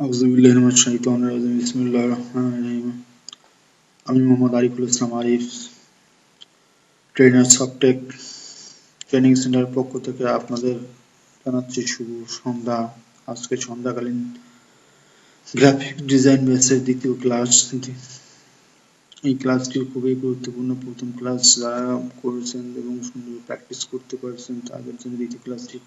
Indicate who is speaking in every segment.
Speaker 1: আমি Mohammad Ariful Islam Arif trainer Softech training center পক্ষ থেকে আপনাদের জানাচ্ছি শুভ সন্ধ্যা। আজকে সন্ধ্যাকালীন গ্রাফিক ডিজাইন বেসের দ্বিতীয় ক্লাস এই ক্লাসটি খুবই গুরুত্বপূর্ণ। প্রথম ক্লাস যারা করেছেন এবং সুন্দর প্র্যাকটিস করতে পারছেন, তাদের জন্য দ্বিতীয় ক্লাসটি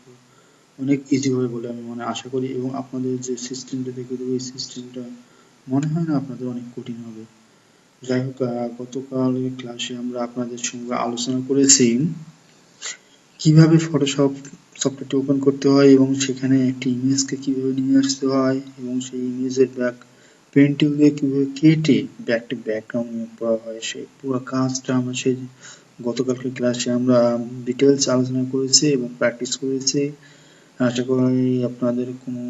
Speaker 1: অনেক ইজি হবে বলে আমি মনে আশা করি এবং আপনাদের যে সিস্টেমটা দেখে দেবো, এই সিস্টেমটা মনে হয় না আপনাদের অনেক কঠিন হবে। যাই হোক গতকাল ক্লাসে আমরা আপনাদের সঙ্গে আলোচনা করেছি কীভাবে ফটোশপ সফটওয়্যারটি ওপেন করতে হয় এবং সেখানে একটি ইমেজকে কীভাবে নিয়ে আসতে হয় এবং সেই ইমেজের ব্যাক পেন্টিং দিয়ে কীভাবে কেটে ব্যাকটি ব্যাকগ্রাউন্ড নিয়ে পড়া হয় সেই পুরো কাজটা আমরা সেই গতকালকে ক্লাসে আমরা ডিটেলস আলোচনা করেছি এবং প্র্যাকটিস করেছি। আশা করি আপনাদের কোনো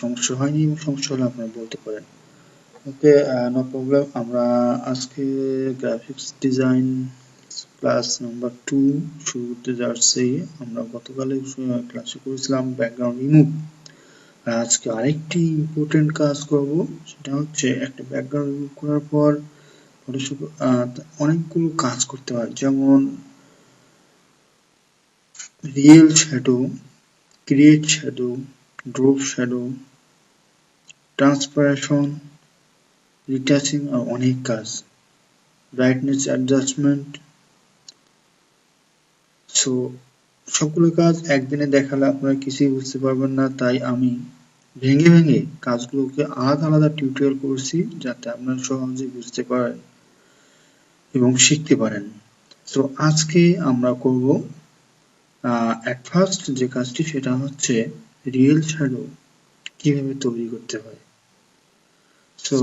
Speaker 1: সমস্যা হয়নি সমস্যা হলে আপনারা বলতে পারেন। ওকে নো প্রবলেম আমরা আজকে graphics design class number two শুরু করতে যাচ্ছি। আমরা গতকালে ক্লাসে করেছিলাম ব্যাকগ্রাউন্ড রিমুভ আর আজকে আরেকটি ইম্পর্টেন্ট কাজ করব, সেটা হচ্ছে একটা ব্যাকগ্রাউন্ড রিমুভ করার পর ফটোশপ অনেকগুলো কাজ করতে হয়। যেমন real shadow create shadow drop shadow transparency retouching আর অনেক কাজ। ব্রাইটনেস অ্যাডজাস্টমেন্ট সো সবগুলো কাজ একদিনে দেখালে আপনারা কিছুই বুঝতে পারবেন না, তাই আমি ভেঙে ভেঙে কাজগুলোকে আলাদা আলাদা টিউটোরিয়াল করছি, যাতে আপনারা সহজে বুঝতে পারেন এবং শিখতে পারেন। তো আজকে আমরা করব অ্যাট ফার্স্ট যে কাজটি সেটা হচ্ছে রিয়েল শ্যাডো কীভাবে তৈরি করতে হয়। সো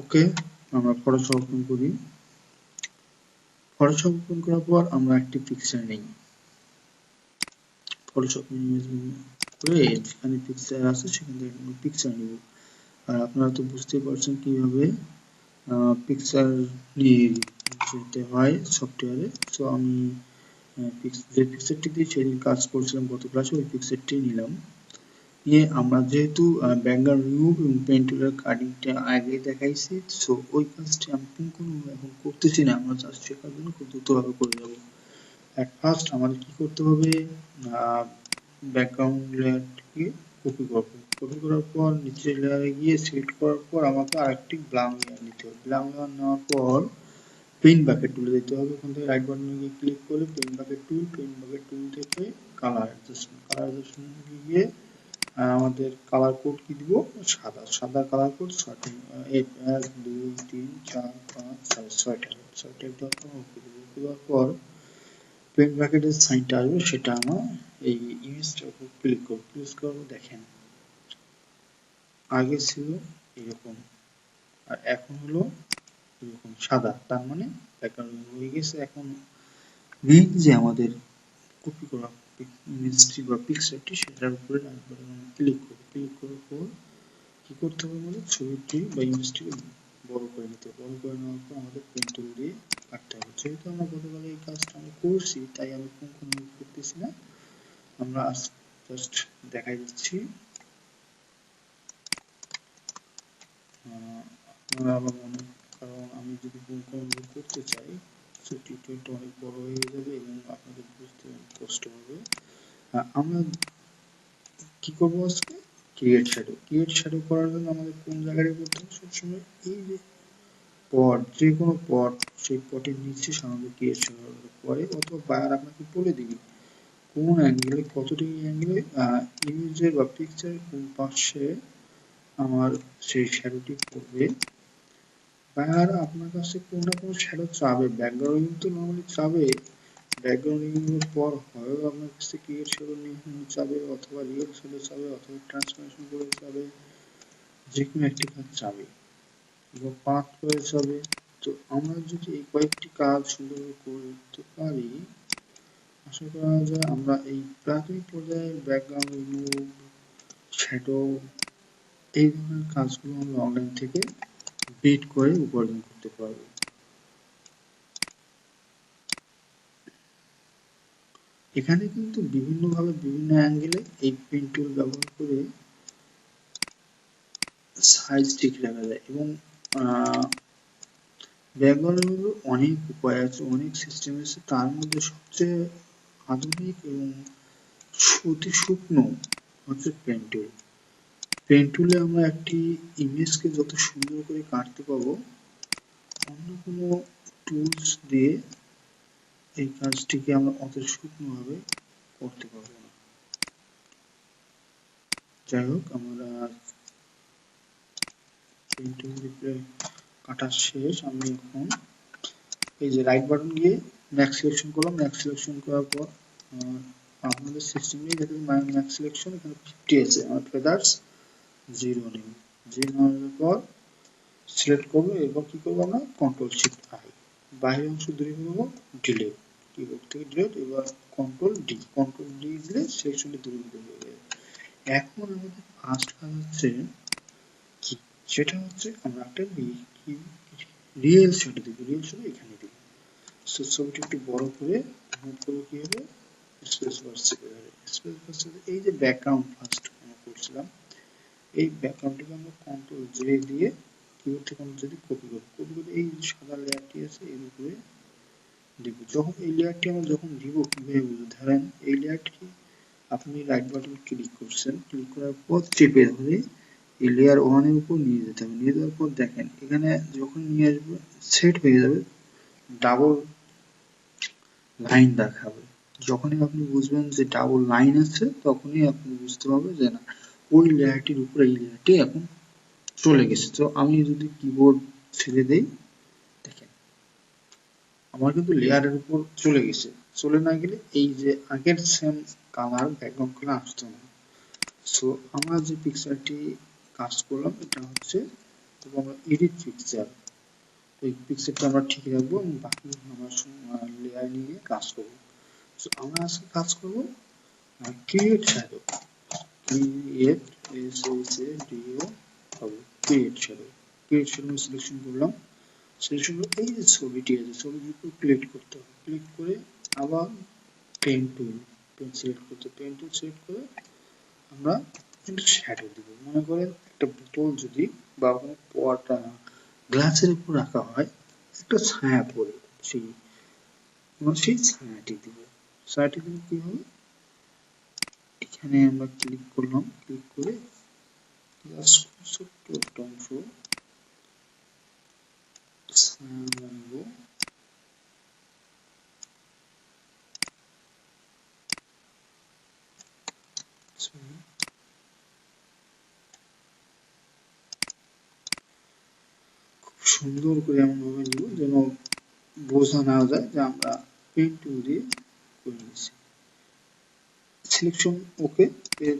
Speaker 1: ওকে আমরা ফটোশপ ওপেন করি। ফটোশপ ওপেন করার পর আমরা একটি পিকচার নিই। ফটোশপ করে যেখানে পিকচার আছে, সেখান থেকে পিকচার নিব। আর আপনারা তো বুঝতেই পারছেন কীভাবে পিকচার নিয়ে যেতে হয় সফটওয়্যারে সো আমি যে পিকচারটি দিয়ে সেদিন কাজ করছিলাম গত ক্লাসে ওই পিকচারটি নিলাম। নিয়ে আমরা যেহেতু ব্যাকগ্রাউন্ড রিমুভ এবং পেন টুলের কাটিংটা আগে দেখাইছি সো ওই কাজটি আমি কোনো, এখন করতেছি না। আমরা জাস্ট শেখার জন্য খুব দ্রুতভাবে করে যাব। অ্যাট ফার্স্ট আমাদের কি করতে হবে? ব্যাকগ্রাউন্ড লেয়ারটিকে কপি করব কপি করার পর নিচের লেয়ারে গিয়ে সিলেক্ট করার পর আমাকে আরেকটি ব্লাং লেয়ার নিতে হবে। ব্লাং লেয়ার নেওয়ার পর পেন বাকেট টুলে দিতে হবে ওখান থেকে রাইট বাটনে গিয়ে ক্লিক করে pen bucket tool pen bucket tool থেকে কালার অ্যাডজাস্টমেন্ট কালার অ্যাডজাস্টমেন্ট গিয়ে আমাদের কালার কোড কি দিব? সাদা সাদা কালার কোড ছয়টি এক দুই, তিন, চার, পাঁচ, ছয়, ছয়টা ছয়টা দেওয়ার ওকে দেওয়ার পর পেন ব্র্যাকেটের সাইনটা আসবে, সেটা আমার এই ইমেজটার উপর ক্লিক করব ক্লিক করব, দেখেন। আগে ছিল এরকম, আর এখন হলো এরকম সাদা, তার মানে হয়ে গেছে এখন মেইন যে আমাদের কপি করা ইমেজটি বা পিকচারটি সেটার উপরে ক্লিক করব। ক্লিক করার পর কি করতে হবে বলে? ছবিটি বা ইমেজটিকে বড় করে নিতে বড় করে নেওয়ার পর আমাদের পেন টুল দিয়ে কাটতে হবে। যেহেতু আমরা গতকালে এই কাজটা আমরা করছি, তাই আমি কোন কোন করতেছি না। আমরা জাস্ট দেখাই দিচ্ছি। আপনারা আবার মনে কারণ আমি যদি কোন কোন করতে চাই সো টিউটোরিয়ালটা অনেক বড় হয়ে যাবে এবং আপনাদের বুঝতে কষ্ট হবে। আমরা কি করব আজকে? ক্রিয়েট শ্যাডো ক্রিয়েট শ্যাডো করার জন্য আমাদের কোন জায়গায় করতে হবে? সবসময় এই যে পট, যে কোনো পট, সেই পটের নিচে সাধারণত ক্রিয়েট শ্যাডো পরে অথবা বায়ার আপনাকে বলে দিবে কোন অ্যাঙ্গেলে কত ডিগ্রি অ্যাঙ্গেলে ইমেজের বা পিকচারের কোন পাশে আমার সেই শ্যাডোটি পড়বে। বায়ার আপনার কাছে কোনো না কোনো শ্যাডো চাবে। ব্যাকগ্রাউন্ড তো নর্মালি চাবে। ব্যাকগ্রাউন্ড পর হয় আপনার কাছে ক্রিয়েট শ্যাডো চাবে, অথবা রিয়েল শ্যাডো চাবে, অথবা ট্রান্সফরমেশন করে চাবে। যে কোনো একটি কাজ চাবে। বা পাথ করে চাবে। তো আমরা যদি এই কয়েকটি কাজ সুন্দর করতে পারি, আশা করা যায় আমরা এই প্রাথমিক পর্যায়ে ব্যাকগ্রাউন্ড রিমুভ শ্যাডো এই ধরনের কাজগুলো আমরা অনলাইন থেকে বিট করে উপার্জন করতে পারব। এখানে কিন্তু বিভিন্নভাবে বিভিন্ন অ্যাঙ্গেলে এই পেন টুল ব্যবহার করে সাইজ ঠিক রাখা যায় এবং ব্যাকগ্রাউন্ডের অনেক উপায় আছে, অনেক সিস্টেম আছে। তার মধ্যে সবচেয়ে আধুনিক এবং অতি শুকনো হচ্ছে পেন পেন টুলে আমরা একটি ইমেজকে যত সুন্দর করে কাটতে পারব, অন্য কোনো টুলস দিয়ে এই কাজটিকে আমরা অত শুকনোভাবে করতে পারব না। যাই হোক, আমরা পেন টুল কাটা শেষ। আমি এখন এই যে রাইট বাটন গিয়ে ম্যাক্স সিলেকশন করলাম। ম্যাক্স সিলেকশন করার পর আপনাদের সিস্টেমে দেখেন ম্যাক্স সিলেকশন এখানে ফিফটি আছে। আমার ফেদার্স জিরো নেই। জিরো নেওয়ার পর সিলেক্ট করব, এরপর কি করব আমরা? কন্ট্রোল শিফট আই বাইরের অংশ দূরে করব ডিলেট কিবোর্ড থেকে ডিলেট এবার কন্ট্রোল ডি কন্ট্রোল ডি দিলে সিলেকশনটি দূরে হয়ে যাবে এখন আমাদের ফার্স্ট কাজ হচ্ছে কি? সেটা হচ্ছে আমরা একটা রিয়েল শ্যাডো দিব। রিয়েল শ্যাডো এখানে দিব। সো ছবিটি একটু বড় করে মুভ করব কি হবে? স্পেস বার স্পেস বার এই যে ব্যাকগ্রাউন্ড ফার্স্ট আমরা করছিলাম এই ব্যাকগ্রাউন্ডটিকে আমরা কন্ট্রোল জে দিয়ে কিবোর্ড থেকে আমরা যদি কপি করব কপি করে এই সাদা লেয়ারটি আছে, এর উপরে দিব যখন এই লেয়ারটি আমরা যখন দিব কীভাবে ধরেন এই লেয়ারটি আপনি রাইট বাটন ক্লিক করছেন ক্লিক করার পর চেপে ধরে এই লেয়ার ওয়ানের উপর নিয়ে যেতে হবে। নিয়ে যাওয়ার পর দেখেন, এখানে যখন নিয়ে আসবে সেট হয়ে যাবে ডাবল লাইন দেখাবে। যখনই আপনি বুঝবেন যে ডাবল লাইন আছে, তখনই আপনি বুঝতে পারবেন যে না ওই লেয়ারটির উপরে এই লেয়ারটি এখন চলে গেছে। তো আমি যদি কিবোর্ড ছেড়ে দেই, দেখেন, আমার কিন্তু লেয়ারের উপর চলে গেছে। চলে না গেলে এই যে আগের সেম কালার ব্যাকগ্রাউন্ড কালার আসতো না। সো আমরা যে পিকচারটি কাজ করলাম, এটা হচ্ছে আমরা এডিট পিকচার এই পিকচারটা আমরা ঠিক রাখব এবং বাকি আমরা লেয়ার নিয়ে কাজ করব। সো আমরা আজকে কাজ করব ক্রিয়েট শ্যাডো সিলেকশন করলাম সিলেকশন এই যে ছবিটি আছে ছবিটির উপর করতে হবে ক্লিক করে আবার পেন টুল সিলেক্ট করতে সিলেক্ট করে আমরা একটা শ্যাডো দিব মনে করেন একটা বোতল যদি বা কোনো পটা গ্লাসের উপর রাখা হয় একটা ছায়া পড়ে সেই সেই ছায়াটি দিব ছায়াটি দিলে কি হবে এখানে আমরা ক্লিক করলাম ক্লিক করে ছোট্ট একটা অংশ বানাবো সুন্দর করে এমনভাবে নিব যেন বোঝা না যায় যে আমরা পেন দিয়ে করে নিচ্ছি সিলেকশন ওকে এর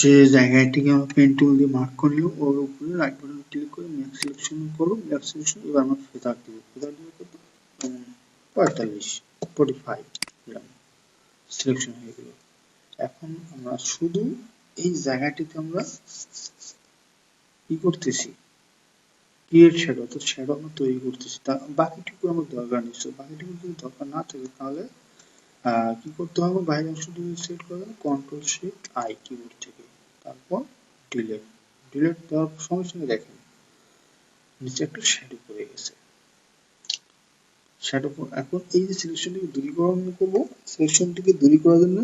Speaker 1: যে জায়গাটিকে আমরা পেন টুল দিয়ে মার্ক করে নিলাম, ওর উপরে রাইট বাটন ক্লিক করে ম্যাপ সিলেকশন করব ম্যাপ সিলেকশন এবার আমরা ফেদার দিব ফেদার দিব কত পঁয়তাল্লিশ ফোর্টি ফাইভ সিলেকশন হয়ে গেল। এখন আমরা শুধু এই জায়গাটিতে আমরা কি করতেছি। ক্রিয়েট শ্যাডো অর্থাৎ শ্যাডো আমরা তৈরি করতেছি। তা বাকিটুকু আমার দরকার নেই। সো বাকিটুকু যদি দরকার না থাকে তাহলে কি করতে হবে? বাইরের অংশটি সিলেক্ট করবেন কন্ট্রোল শিফট আই কিবোর্ড থেকে। তারপর ডিলেট ডিলেট দেওয়ার সঙ্গে সঙ্গে দেখেন, নিচে একটা শ্যাডো পড়ে গেছে। শ্যাডো এখন এই যে সিলেকশনটিকে দূরীকরণ করব সিলেকশনটিকে দূরী করার জন্য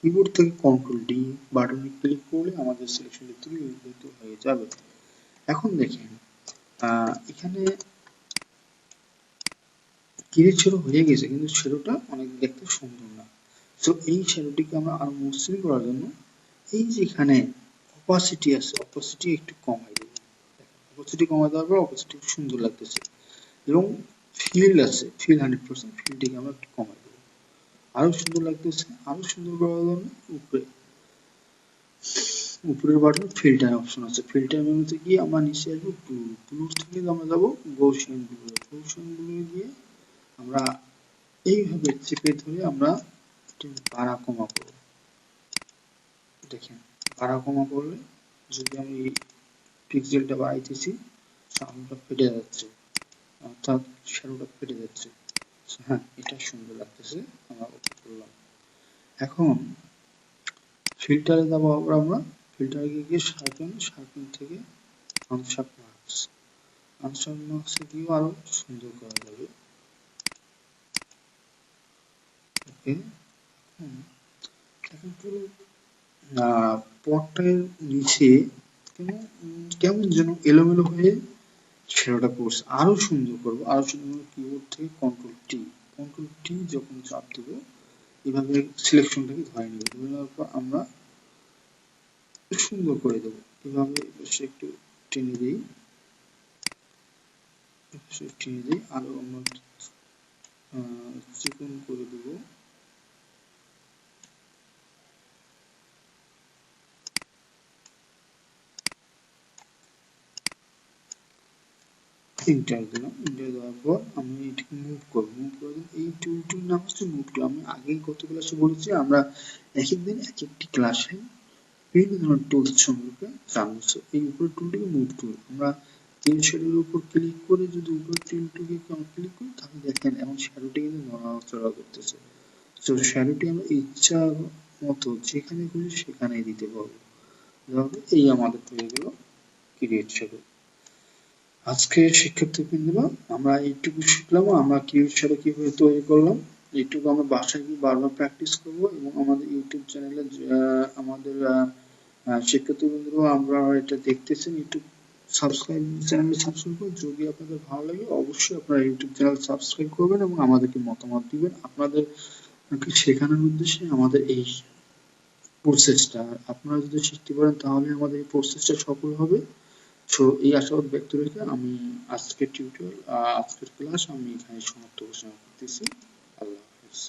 Speaker 1: কিবোর্ড থেকে কন্ট্রোল ডি বাটনে ক্লিক করলে আমাদের সিলেকশনটি দূরীভূত হয়ে যাবে। এখন দেখেন এখানে কিরিট ছেড়ো হয়ে গেছে, কিন্তু ছেড়োটা অনেক দেখতে সুন্দর না। তো এই ছেড়োটিকে আমরা আরও মসৃণ করার জন্য এই যে এখানে অপাসিটি আছে অপাসিটি একটু কমাই দেব। অপাসিটি কমাই দেওয়ার পর অপাসিটি সুন্দর লাগতেছে। এবং ফিল্ড আছে ফিল হান্ড্রেড পার্সেন্ট ফিল্ডটিকে আমরা একটু কমাই দেবো। আরও সুন্দর লাগতেছে, আরও সুন্দর করার জন্য উপরে। উপরের বাটন ফিল্টার অপশন আছে। ফিল্টার মেনুতে গিয়ে আমরা নিচে আসব ব্লু ব্লু থেকে আমরা যাব গৌসিয়ান ব্লু গৌসিয়ান ব্লু দিয়ে আমরা এইভাবে চেপে ধরে আমরা বাড়া কমা করব। দেখেন বাড়া কমা করলে যদি আমি পিক্সেলটা বাড়াইতেছি সাউন্ডটা ফেটে যাচ্ছে। অর্থাৎ শ্যাডোটা ফেটে যাচ্ছে। হ্যাঁ এটা সুন্দর লাগতেছে, আমরা করলাম। এখন ফিল্টারে যাব আবার আমরা ফিল্টারে গিয়ে গিয়ে শার্পেন শার্পেন থেকে আনশার্প মার্কস আনশার্প মার্কসে গিয়ে আরও সুন্দর করা যাবে। ওকে এখন পুরো পটটার নিচে কেমন যেন এলোমেলো হয়ে শ্যাডোটা পড়ছে। আরও সুন্দর করব, আরও সুন্দর কিবোর্ড থেকে কন্ট্রোল টি কন্ট্রোল টি যখন চাপ দেবো, এভাবে সিলেকশনটাকে ধরে নেব। ধরে নেওয়ার পর আমরা সুন্দর করে দেবো। এভাবে সে একটু টেনে দিই। টেনে দিই। আরও আমরা চিকন করে দেবো। ইন্টার দিলাম। ইন্টার দেওয়ার পর আমি এটাকে মুভ করব। মুভ করে দিন এই টুলটির নাম হচ্ছে মুভ টুল আমি আগেই গত ক্লাসে বলেছি, আমরা এক একদিন এক একটি ক্লাসে বিভিন্ন ধরনের টুলস সম্পর্কে জানব সো এই উপরের টুলটিকে মুভ টুল আমরা তিন শ্যাডোর উপর ক্লিক করে যদি উপরের টুলটিকে ক্লিক করি, তাহলে দেখেন এখন শ্যাডোটি কিন্তু নড়াচড়া করতেছে। তো শ্যাডোটি আমরা ইচ্ছা মতো যেখানে খুশি সেখানেই দিতে পারব। এই আমাদের হয়ে গেল ক্রিয়েট শ্যাডো আজকে শিক্ষার্থী বৃন্দরা আমরা এইটুকু শিখলাম। আমরা ক্রিয়েট শ্যাডো কীভাবে তৈরি করলাম? এইটুকু আমরা বাসায় গিয়ে বারবার প্র্যাকটিস করব এবং আমাদের ইউটিউব চ্যানেলে আমাদের শিক্ষার্থী বৃন্দরা আমরা এটা দেখতেছেন। ইউটিউব সাবস্ক্রাইব চ্যানেলে সাবস্ক্রাইব করুন। যদি আপনাদের ভালো লাগে, অবশ্যই আপনারা ইউটিউব চ্যানেল সাবস্ক্রাইব করবেন এবং আমাদেরকে মতামত দিবেন। আপনাদের শেখানোর উদ্দেশ্যে আমাদের এই প্রসেসটা আপনারা যদি শিখতে পারেন, তাহলে আমাদের এই প্রসেসটা সফল হবে। সো, এই আশাবাদ ব্যক্ত রেখে আমি আজকের টিউটোরিয়াল আজকের ক্লাস আমি এখানে সমাপ্ত ঘোষণা করতেছি। allows